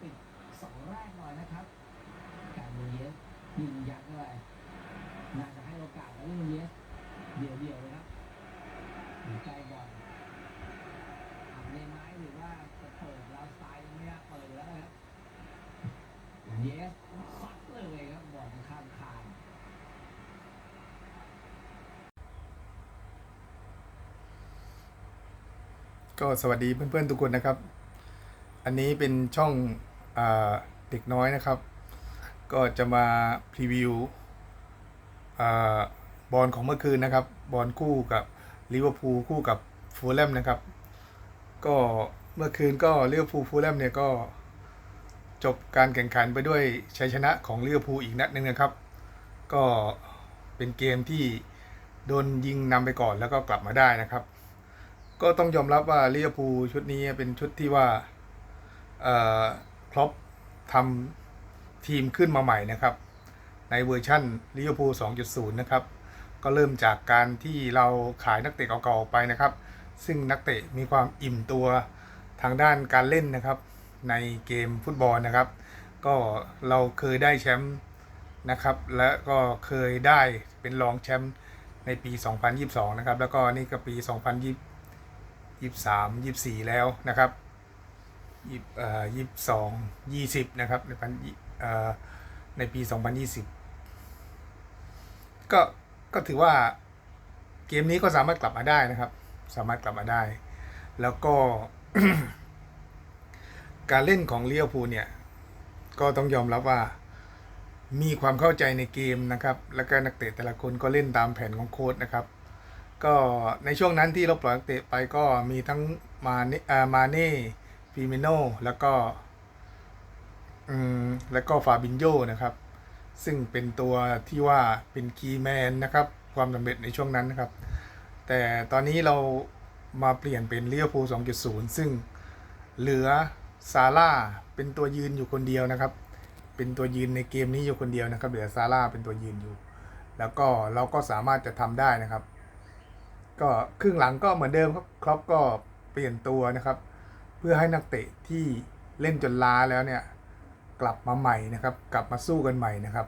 ปิดสองแรกหน่อยนะครับ การมูเยสยิงยัดเข้าไปน่าจะให้โอกาสแล้วมูเยสเดี่ยวเดี่ยวๆเลยครับอยู่ใกล้บอลอับในไม้หรือว่าจะเปิดแล้วสไตล์ไม่น่าเปิดแล้วนะครับเยสซัดเลยครับบอลข้ามคานก็สวัสดีเพื่อนๆทุกคนนะครับ อันนี้เป็นช่องอเด็กน้อยนะครับ ก็จะมาพรีวิวบอลของเมื่อคืนนะครับ บอลคู่กับลิเวอร์พูลคู่กับฟูลแลมนะครับ ก็เมื่อคืนก็ลิเวอร์พูลฟูลแลมเนี่ยก็จบการแข่งขันไปด้วยชัยชนะของลิเวอร์พูลอีกนัดหนึ่งนะครับ ก็เป็นเกมที่โดนยิงนำไปก่อนแล้วก็กลับมาได้นะครับ ก็ต้องยอมรับว่าลิเวอร์พูลชุดนี้เป็นชุดที่ว่า ครอปทำทีมขึ้นมาใหม่นะครับ ในเวอร์ชั่นลิเวอร์พูล 2.0 นะครับ ก็เริ่มจากการที่เราขายนักเตะเก่าๆไปนะครับ ซึ่งนักเตะมีความอิ่มตัวทางด้านการเล่นนะครับ ในเกมฟุตบอลนะครับ ก็เราเคยได้แชมป์นะครับ และก็เคยได้เป็นรองแชมป์ในปี 2022 นะครับ แล้วก็นี่ก็ปี 2020ยี่สามยี่สี่แล้วนะครับ ยี่เอ่อยี่สองยี่สิบนะครับในพันเอ่อในปีสองพันยี่สิบก็ก็ถือว่าเกมนี้ก็สามารถกลับมาได้นะครับ สามารถกลับมาได้ แล้วก็ การเล่นของเลี้ยวภูเนี่ย ก็ต้องยอมรับว่ามีความเข้าใจในเกมนะครับ แล้วก็นักเตะแต่ละคนก็เล่นตามแผนของโค้ชนะครับ ก็ในช่วงนั้นที่เราปล่อยนักเตะไปก็มีทั้งมาเนอ่มาเน่ ฟิเมโนแล้วก็อืมแล้วก็ฟาบินโยนะครับ ซึ่งเป็นตัวที่ว่าเป็นคีย์แมนนะครับ ความสำเร็จในช่วงนั้นนะครับ แต่ตอนนี้เรามาเปลี่ยนเป็นเลียวพู2.0 ซึ่งเหลือซาร่าเป็นตัวยืนอยู่คนเดียวนะครับ เป็นตัวยืนในเกมนี้อยู่คนเดียวนะครับ เหลือซาร่าเป็นตัวยืนอยู่ แล้วก็เราก็สามารถจะทำได้นะครับ ก็ครึ่งหลังก็เหมือนเดิมครับครอปก็เปลี่ยนตัวนะครับ พื่อให้นักเตะที่เล่นจนล้าแล้วเนี่ยกลับมาใหม่นะครับ กลับมาสู้กันใหม่นะครับ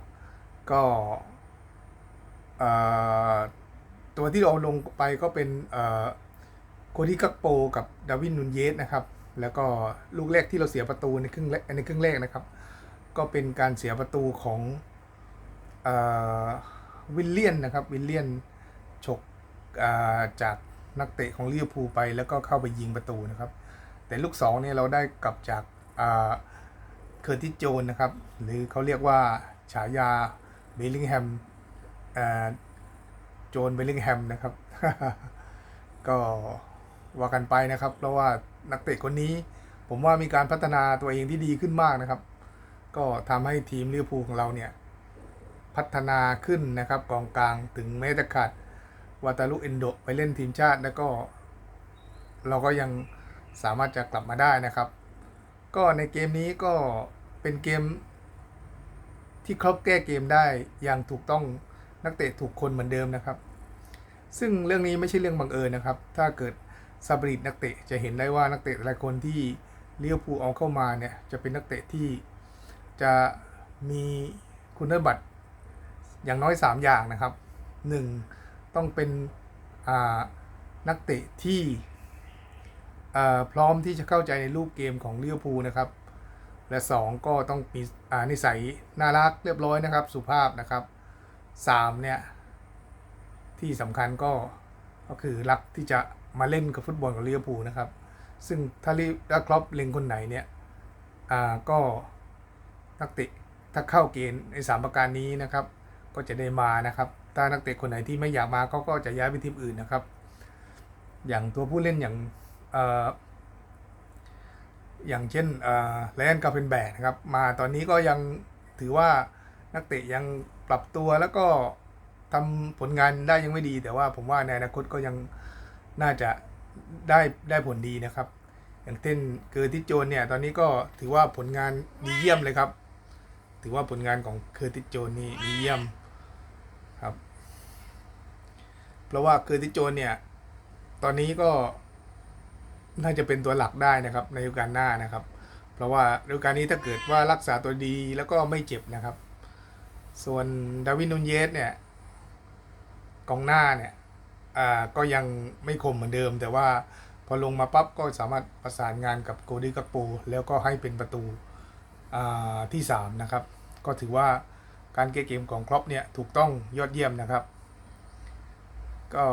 ก็ตัวที่เราลงไปก็เป็นโคดี้กักโปกับดาวินนูนเยสนะครับ แล้วก็ลูกแรกที่เราเสียประตูในครึ่งแรกในครึ่งแรกนะครับ ก็เป็นการเสียประตูของวิลเลียนนะครับวิลเลียนฉกจากนักเตะของลิเวอร์พูลไป แล้วก็เข้าไปยิงประตูนะครับ แต่ลูกสองเนี่ยเราได้กลับจากอ่าเคอร์ติโจนนะครับ หรือเขาเรียกว่าฉายาเบลลิงแฮมอ่าโจนเบลลิงแฮมนะครับ ก็ว่ากันไปนะครับ เพราะว่านักเตะคนนี้ผมว่ามีการพัฒนาตัวเองที่ดีขึ้นมากนะครับ ก็ทำให้ทีมลิเวอร์พูลของเราเนี่ย พัฒนาขึ้นนะครับกองกลางถึงแม้จะขาดวาตาลุเอนโดไปเล่นทีมชาติแล้วก็ เราก็ยัง สามารถจะกลับมาได้นะครับ ก็ในเกมนี้ก็เป็นเกม ที่ครบแก้เกมได้อย่างถูกต้องนักเตะถูกคนเหมือนเดิมนะครับ ซึ่งเรื่องนี้ไม่ใช่เรื่องบังเอิญนะครับ ถ้าเกิดซาบริตนักเตะจะเห็นได้ว่านักเตะหลายคนที่เลี้ยวภูเอาเข้ามาเนี่ยจะเป็นนักเตะที่จะมีคุณสมบัติอย่างน้อย 3 อย่างนะครับ 1. ต้องเป็นอ่านักเตะที่ พร้อมที่จะเข้าใจในรูปเกมของลิเวอร์พูลนะครับ และ 2 ก็ต้องมีอ่านิสัยน่ารักเรียบร้อยนะครับ สุภาพนะครับ 3 เนี่ย ที่สำคัญก็ก็คือรักที่จะมาเล่นกับฟุตบอลของลิเวอร์พูลนะครับ ซึ่งถ้าลิถ้าครอปเล็งคนไหนเนี่ยอ่าก็นักเตะถ้าเข้าเกณฑ์ในสามประการนี้นะครับ ก็จะได้มานะครับ ถ้านักเตะคนไหนที่ไม่อยากมาเขาก็จะย้ายไปทีมอื่นนะครับ อย่างตัวผู้เล่นอย่าง อย่างเช่นเอ่อไลนกาเพนแบกนะครับ มาตอนนี้ก็ยังถือว่านักเตะยังปรับตัวแล้วก็ทำผลงานได้ยังไม่ดี แต่ว่าผมว่าในอนาคตก็ยังน่าจะได้ได้ผลดีนะครับ อย่างเช่นเกอร์ติสโจนเนี่ย ตอนนี้ก็ถือว่าผลงานดีเยี่ยมเลยครับ ถือว่าผลงานของเคอร์ติสโจนนี่ดีเยี่ยมครับ เพราะว่าเกอร์ติสโจนเนี่ย ตอนนี้ก็ น่าจะเป็นตัวหลักได้นะครับในฤดูกาลหน้านะครับ เพราะว่าฤดูกาลนี้ถ้าเกิดว่ารักษาตัวดีแล้วก็ไม่เจ็บนะครับ ส่วนดาวินนูนเยสเนี่ยกองหน้าเนี่ยอ่าก็ยังไม่คมเหมือนเดิม แต่ว่าพอลงมาปั๊บก็สามารถประสานงานกับโกดิกักปูแล้วก็ให้เป็นประตูอ่าที่ 3 นะครับ ก็ถือว่าการเกเกมของครอปเนี่ยถูกต้องยอดเยี่ยมนะครับ ก็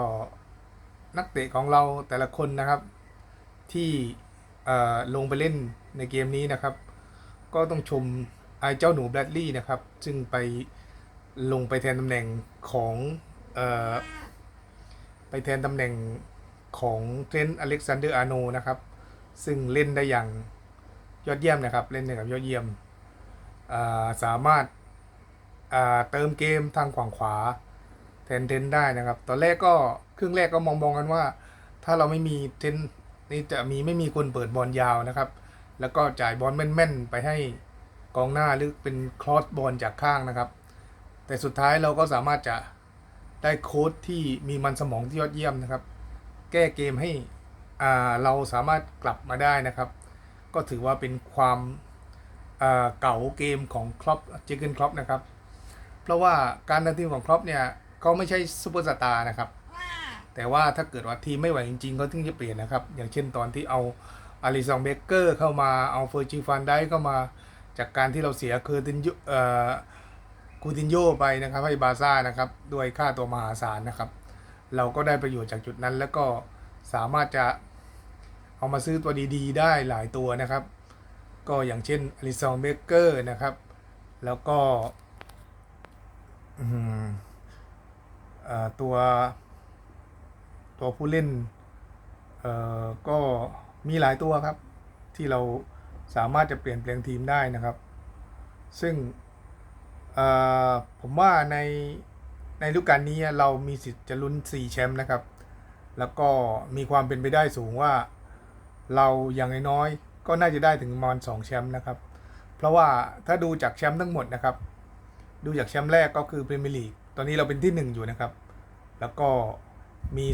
นักเตะของเราแต่ละคนนะครับ ที่ลงไปเล่นในเกมนี้นะครับ ก็ต้องชมไอ้เจ้าหนูแบรดลีย์นะครับ ซึ่งไปลงไปแทนตำแหน่งของอไปแทนตำแหน่งของเทรนต์อเล็กซานเดอร์อาโนนะครับ ซึ่งเล่นได้อย่างยอดเยี่ยมนะครับ เล่นได้แบบยอดเยี่ยมาสามารถาเติมเกมทางฝั่งขวาแทนเทนได้นะครับ ตอนแรกก็ครึ่งแรกก็มองมองกันว่า ถ้าเราไม่มีเทน นี่จะมีไม่มีคนเปิดบอลยาวนะครับ แล้วก็จ่ายบอลแม่น ๆ ไปให้กองหน้าหรือเป็นคลอสบอลจากข้างนะครับ แต่สุดท้ายเราก็สามารถจะได้โค้ดที่มีมันสมองที่ยอดเยี่ยมนะครับ แก้เกมให้อ่าเราสามารถกลับมาได้นะครับ ก็ถือว่าเป็นความอ่าเก่าเกมของครอปเจเกนครอปนะครับ เพราะว่าการดันทีมของครอปเนี่ยเขาไม่ใช่ซูเปอร์สตาร์นะครับ แต่ว่าถ้าเกิดว่าทีมไม่ไหวจริงๆ ก็ถึงจะเปลี่ยนนะครับ อย่างเช่นตอนที่เอาอาริซองเบเกอร์เข้ามาเอาเฟอร์จิฟันได้เข้ามาจากการที่เราเสียเคอตินยเอ่อคูตินโยไปนะครับให้บาซ่านะครับด้วยค่าตัวมหาศาลนะครับ เราก็ได้ประโยชน์จากจุดนั้น แล้วก็สามารถจะเอามาซื้อตัวดีๆ ได้หลายตัวนะครับ ก็อย่างเช่นอาริซองเบเกอร์นะครับ แล้วก็อืมเอ่อตัว ตัวผู้เล่นเอ่อก็มีหลายตัวครับ ที่เราสามารถจะเปลี่ยนแปลงทีมได้นะครับ ซึ่งเออผมว่าในในฤดูกาลนี้เรามีสิทธิ์จะลุ้น 4 แชมป์นะครับ แล้วก็มีความเป็นไปได้สูงว่า เราอย่างน้อยก็น่าจะได้ถึงประมอน2แชมป์นะครับ เพราะว่าถ้าดูจากแชมป์ทั้งหมดนะครับ ดูจากแชมป์แรกก็คือพรีเมียร์ลีกตอนนี้เราเป็นที่ 1 อยู่นะครับ แล้วก็มี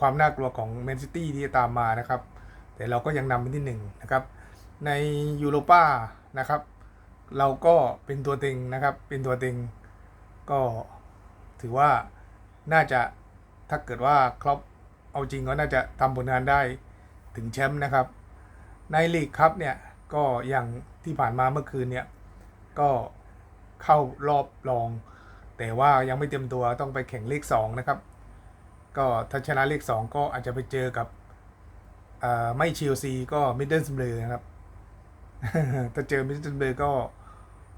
ความน่ากลัวของแมนซิตี้ที่จะตามมานะครับ แต่เราก็ยังนำเป็นที่1นะครับ ในยูโรป้านะครับ เราก็เป็นตัวเต็งนะครับ เป็นตัวเต็งก็ถือว่าน่าจะถ้าเกิดว่าครอปเอาจริงก็น่าจะทำผลงานได้ถึงแชมป์นะครับ ในลีกครับเนี่ยก็อย่างที่ผ่านมาเมื่อคืนเนี่ยก็เข้ารอบรอง แต่ว่ายังไม่เต็มตัวต้องไปแข่งเลข2นะครับ ก็ถ้าชนะเลข 2 ก็อาจจะไปเจอกับไม่เชลซีก็มิดเดิลสเบอร์นะครับ ถ้าเจอมิดเดิลสเบอร์ก็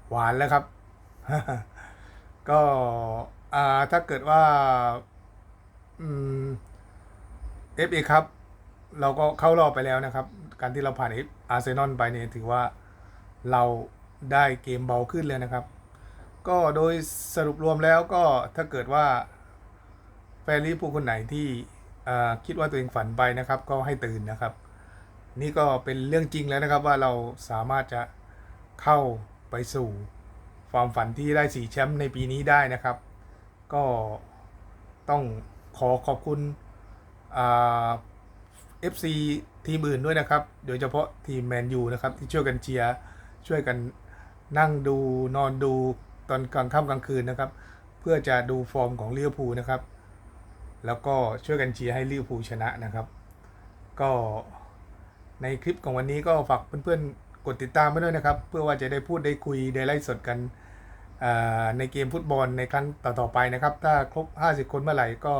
หวานแล้วครับ ก็ถ้าเกิดว่าเอฟเอครับ เราก็เข้ารอบไปแล้วนะครับ การที่เราผ่านอาร์เซนอลไปเนี่ยถือว่าเราได้เกมเบาขึ้นเลยนะครับ ก็โดยสรุปรวมแล้วก็ถ้าเกิดว่า แฟนลิเวอร์พูลคนไหนที่คิดว่าตัวเองฝันไปนะครับ ก็ให้ตื่นนะครับ นี่ก็เป็นเรื่องจริงแล้วนะครับว่าเราสามารถจะเข้าไปสู่ความฝันที่ได้สีแชมป์ในปีนี้ได้นะครับ ก็ต้องขอขอบคุณเอ่า FC ทีมอื่นด้วยนะครับ โดยเฉพาะทีมแมนยูนะครับ ที่ช่วยกันเชียร์ช่วยกันนั่งดูนอนดูตอนกลางค่ำกลางคืนนะครับ เพื่อจะดูฟอร์มของลิเวอร์พูลนะครับ แล้วก็ช่วยกันเชียร์ให้ลิเวอร์พูลชนะนะครับ ก็ในคลิปของวันนี้ก็ฝากเพื่อนๆ กดติดตามไปด้วยนะครับ เพื่อว่าจะได้พูดได้คุยได้ไลฟ์สดกันในเกมฟุตบอลในครั้งต่อๆไปนะครับ ถ้าครบ 50 คนเมื่อไหร่ก็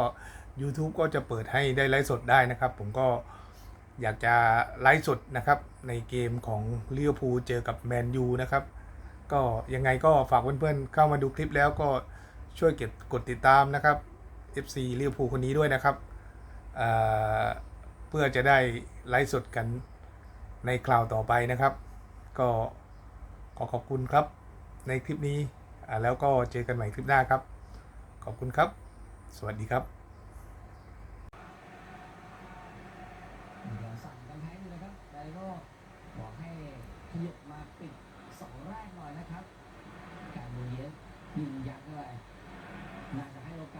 YouTube ก็จะเปิดให้ได้ไลฟ์สดได้นะครับ ผมก็อยากจะไลฟ์สดนะครับ ในเกมของลิเวอร์พูลเจอกับแมนยูนะครับ ก็ยังไงก็ฝากเพื่อนๆเข้ามาดูคลิปแล้วก็ช่วยเก็บกดติดตามนะครับ FC ลิเวอร์พูลคนนี้ด้วยนะครับเเพื่อจะได้ไลฟ์สดกันในคราวต่อไปนะครับ ก็ขอขอบคุณครับในคลิปนี้แล้วก็เจอกันใหม่คลิปหน้าครับ ขอบคุณครับ สวัสดีครับ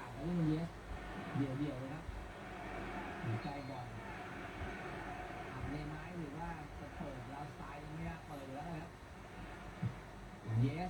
าก่าเรื่องนี้เดี่ยวเดี่ยวเลยครับหัวใจบ่อยทำในไม้หรือว่าจะเปิดแล้วซ้ายยังไม่ได้เปิดแล้วนะครับเยส